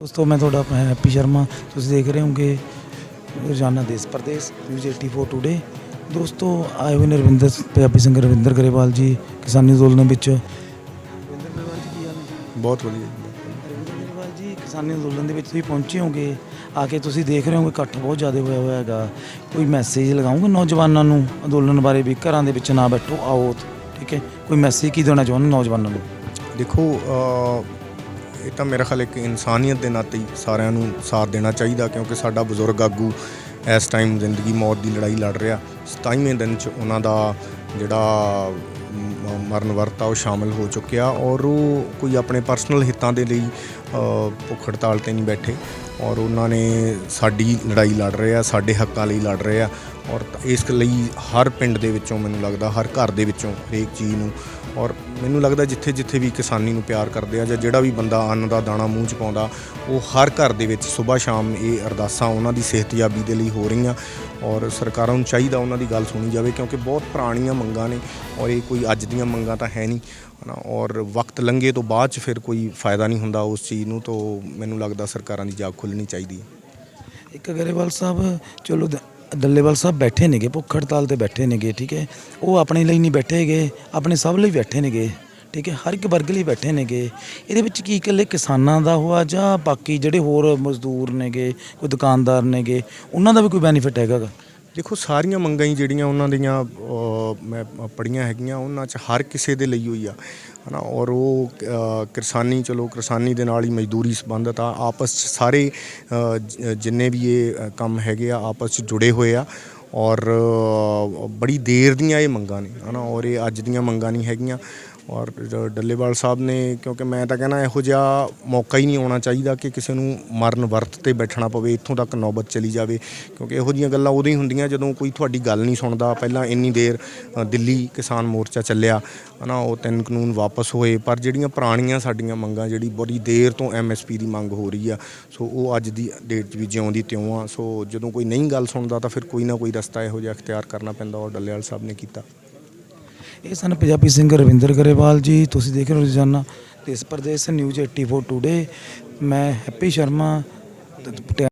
ਦੋਸਤੋ ਮੈਂ ਤੁਹਾਡਾ ਹੈਪੀ ਸ਼ਰਮਾ। ਤੁਸੀਂ ਦੇਖ ਰਹੇ ਹੋਗੇ ਰੋਜ਼ਾਨਾ ਦੇਸ਼ ਪ੍ਰਦੇਸ਼ ਨਿਊਜ਼ 84 ਟੂਡੇ। ਦੋਸਤੋ ਆਏ ਹੋਏ ਨੇ ਰਵਿੰਦਰ ਪੰਜਾਬੀ ਸਿੰਗਰ ਰਵਿੰਦਰ ਗਰੇਵਾਲ ਜੀ ਕਿਸਾਨੀ ਅੰਦੋਲਨ ਵਿੱਚ। ਰਵਿੰਦਰ ਗਰੇਵਾਲ ਜੀ ਕੀ ਹਾਲ ਨੇ ਬਹੁਤ ਵਧੀਆ ਰਵਿੰਦਰ ਗਰੇਵਾਲ ਜੀ ਕਿਸਾਨੀ ਅੰਦੋਲਨ ਦੇ ਵਿੱਚ ਤੁਸੀਂ ਪਹੁੰਚੇ ਹੋਗੇ ਆ ਕੇ ਤੁਸੀਂ ਦੇਖ ਰਹੇ ਹੋਗੇ ਇਕੱਠ ਬਹੁਤ ਜ਼ਿਆਦਾ ਹੋਇਆ ਹੋਇਆ ਹੈਗਾ। ਕੋਈ ਮੈਸੇਜ ਲਗਾਉਂਗੇ ਨੌਜਵਾਨਾਂ ਨੂੰ ਅੰਦੋਲਨ ਬਾਰੇ ਵੀ? ਘਰਾਂ ਦੇ ਵਿੱਚ ਨਾ ਬੈਠੋ ਆਓ ਠੀਕ ਹੈ? ਕੋਈ ਮੈਸੇਜ ਕੀ ਦੇਣਾ ਚਾਹੁੰਦੇ ਨੌਜਵਾਨਾਂ ਨੂੰ? ਦੇਖੋ ਇਹ ਤਾਂ ਮੇਰਾ ਖਿਆਲ ਇੱਕ ਇਨਸਾਨੀਅਤ ਦੇ ਨਾਤੇ ਹੀ ਸਾਰਿਆਂ ਨੂੰ ਸਾਥ ਦੇਣਾ ਚਾਹੀਦਾ, ਕਿਉਂਕਿ ਸਾਡਾ ਬਜ਼ੁਰਗ ਆਗੂ ਇਸ ਟਾਈਮ ਜ਼ਿੰਦਗੀ ਮੌਤ ਦੀ ਲੜਾਈ ਲੜ ਰਿਹਾ। 27ਵੇਂ ਦਿਨ 'ਚ ਉਹਨਾਂ ਦਾ ਜਿਹੜਾ ਮਰਨ ਵਰਤ ਆ, ਉਹ ਸ਼ਾਮਲ ਹੋ ਚੁੱਕਿਆ ਔਰ ਉਹ ਕੋਈ ਆਪਣੇ ਪਰਸਨਲ ਹਿੱਤਾਂ ਦੇ ਲਈ ਭੁੱਖ ਹੜਤਾਲ ਤੇ ਨਹੀਂ ਬੈਠੇ ਔਰ ਉਹਨਾਂ ਨੇ ਸਾਡੀ ਲੜਾਈ ਲੜ ਰਹੇ ਆ, ਸਾਡੇ ਹੱਕਾਂ ਲਈ ਲੜ ਰਹੇ ਆ ਔਰ ਇਸ ਲਈ ਹਰ ਪਿੰਡ ਦੇ ਵਿੱਚੋਂ ਮੈਨੂੰ ਲੱਗਦਾ, ਹਰ ਘਰ ਦੇ ਵਿੱਚੋਂ ਹਰੇਕ ਚੀਜ਼ ਨੂੰ ਔਰ ਮੈਨੂੰ ਲੱਗਦਾ ਜਿੱਥੇ ਜਿੱਥੇ ਵੀ ਕਿਸਾਨੀ ਨੂੰ ਪਿਆਰ ਕਰਦੇ ਆ ਜਾਂ ਜਿਹੜਾ ਵੀ ਬੰਦਾ ਅੰਨ ਦਾ ਦਾਣਾ ਮੂੰਹ 'ਚ ਪਾਉਂਦਾ, ਉਹ ਹਰ ਘਰ ਦੇ ਵਿੱਚ ਸਵੇਰ ਸ਼ਾਮ ਇਹ ਅਰਦਾਸਾਂ ਉਹਨਾਂ ਦੀ ਸਿਹਤਯਾਬੀ ਦੇ ਲਈ ਹੋ ਰਹੀਆਂ ਔਰ ਸਰਕਾਰਾਂ ਨੂੰ ਚਾਹੀਦਾ ਉਹਨਾਂ ਦੀ ਗੱਲ ਸੁਣੀ ਜਾਵੇ ਕਿਉਂਕਿ ਬਹੁਤ ਪੁਰਾਣੀਆਂ ਮੰਗਾਂ ਨੇ ਔਰ ਇਹ ਕੋਈ ਅੱਜ ਦੀਆਂ ਮੰਗਾਂ ਤਾਂ ਹੈ ਨਹੀਂ। ਹਨਾ ਔਰ ਵਕਤ ਲੰਘੇ ਤੋਂ ਬਾਅਦ 'ਚ ਫਿਰ ਕੋਈ ਫਾਇਦਾ ਨਹੀਂ ਹੁੰਦਾ ਉਸ ਚੀਜ਼ ਨੂੰ ਤੋਂ ਮੈਨੂੰ ਲੱਗਦਾ ਸਰਕਾਰਾਂ ਦੀ ਜਾਗ ਖੁੱਲ੍ਹਣੀ ਚਾਹੀਦੀ ਹੈ। ਇੱਕ ਗਰੇਵਾਲ ਸਾਹਿਬ ਚਲੋ ਦ- ਡੱਲੇਵਾਲ ਸਾਹਿਬ ਬੈਠੇ ਨੇਗੇ ਭੁੱਖ ਹੜਤਾਲ ਤੇ ਬੈਠੇ ਨੇਗੇ ਠੀਕ ਹੈ? ਉਹ ਆਪਣੇ ਲਈ ਨਹੀਂ ਬੈਠੇ ਹੈਗੇ ਆਪਣੇ ਸਭ ਲਈ ਬੈਠੇ ਨੇਗੇ ਠੀਕ ਹੈ? ਹਰ ਇੱਕ ਵਰਗ ਲਈ ਬੈਠੇ ਨੇਗੇ। ਇਹਦੇ ਵਿੱਚ ਕੀ ਇਕੱਲੇ ਕਿਸਾਨਾਂ ਦਾ ਹੋਆ ਜਾਂ ਬਾਕੀ ਜਿਹੜੇ ਹੋਰ ਮਜ਼ਦੂਰ ਨੇਗੇ ਕੋਈ ਦੁਕਾਨਦਾਰ ਨੇਗੇ ਉਹਨਾਂ ਦਾ ਵੀ ਕੋਈ ਬੈਨੀਫਿਟ ਹੈਗਾ ਗਾ? ਦੇਖੋ ਸਾਰੀਆਂ ਮੰਗਾਂ ਹੀ ਜਿਹੜੀਆਂ ਉਹਨਾਂ ਦੀਆਂ ਅਹ, ਮੈਂ ਪੜੀਆਂ ਹੈਗੀਆਂ ਉਹਨਾਂ 'ਚ ਹਰ ਕਿਸੇ ਦੇ ਲਈ ਹੋਈ ਆ ਹਨਾ? ਔਰ ਉਹ ਅਹ, ਕਿਰਸਾਨੀ ਚਲੋ ਕਿਰਸਾਨੀ ਦੇ ਨਾਲ ਹੀ ਮਜ਼ਦੂਰੀ ਸੰਬੰਧਤ ਆ ਆਪਸ 'ਚ ਸਾਰੇ ਜਿੰਨੇ ਵੀ ਇਹ ਕੰਮ ਹੈਗੇ ਆ ਆਪਸ 'ਚ ਜੁੜੇ ਹੋਏ ਆ। ਔਰ ਬੜੀ ਦੇਰ ਦੀਆਂ ਇਹ ਮੰਗਾਂ ਨੇ, ਹਨਾ, ਔਰ ਇਹ ਅੱਜ ਦੀਆਂ ਮੰਗਾਂ ਨਹੀਂ ਹੈਗੀਆਂ। ਔਰ ਡੱਲੇਵਾਲ ਸਾਹਿਬ ਨੇ, ਕਿਉਂਕਿ ਮੈਂ ਤਾਂ ਕਹਿੰਦਾ ਇਹੋ ਜਿਹਾ ਮੌਕਾ ਹੀ ਨਹੀਂ ਆਉਣਾ ਚਾਹੀਦਾ ਕਿ ਕਿਸੇ ਨੂੰ ਮਰਨ ਵਰਤ ਤੇ ਬੈਠਣਾ ਪਵੇ, ਇੱਥੋਂ ਤੱਕ ਨੌਬਤ ਚਲੀ ਜਾਵੇ। ਕਿਉਂਕਿ ਇਹੋ ਜਿਹੀਆਂ ਗੱਲਾਂ ਉਦੋਂ ਹੀ ਹੁੰਦੀਆਂ ਜਦੋਂ ਕੋਈ ਤੁਹਾਡੀ ਗੱਲ ਨਹੀਂ ਸੁਣਦਾ। ਪਹਿਲਾਂ ਇੰਨੀ ਦੇਰ ਦਿੱਲੀ ਕਿਸਾਨ ਮੋਰਚਾ ਚੱਲਿਆ, ਹਨਾ, ਉਹ ਤਿੰਨ ਕਾਨੂੰਨ ਵਾਪਸ ਹੋਏ। ਪਰ ਜਿਹੜੀਆਂ ਪੁਰਾਣੀਆਂ ਸਾਡੀਆਂ ਮੰਗਾਂ, ਜਿਹੜੀ ਬੜੀ ਦੇਰ ਤੋਂ ਐਮਐਸਪੀ ਦੀ ਮੰਗ ਹੋ ਰਹੀ ਆ, ਸੋ ਉਹ ਅੱਜ ਦੀ ਡੇਟ 'ਚ ਵੀ ਜਿਉਂਦੀ ਤਿਉਂ ਆ। ਸੋ ਜਦੋਂ ਕੋਈ ਨਹੀਂ ਗੱਲ ਸੁਣਦਾ ਤਾਂ ਫਿਰ ਕੋਈ ਨਾ ਕੋਈ ਰਸਤਾ ਇਹੋ ਜਿਹਾ ਅਖਤਿਆਰ ਕਰਨਾ ਪੈਂਦਾ ਔਰ ਡੱਲੇਵਾਲ ਸਾਹਿਬ ਨੇ ਕੀਤਾ। ਇਹ ਸਨ ਪੰਜਾਬੀ ਸਿੰਗਰ ਰਵਿੰਦਰ ਗਰੇਵਾਲ ਜੀ, ਤੁਸੀਂ ਦੇਖ ਰਹੇ ਹੋ ਰੋਜ਼ਾਨਾ ਦੇਸ਼ ਪ੍ਰਦੇਸ਼ ਨਿਊਜ਼ 84 ਟੂਡੇ ਮੈਂ ਹੈਪੀ ਸ਼ਰਮਾ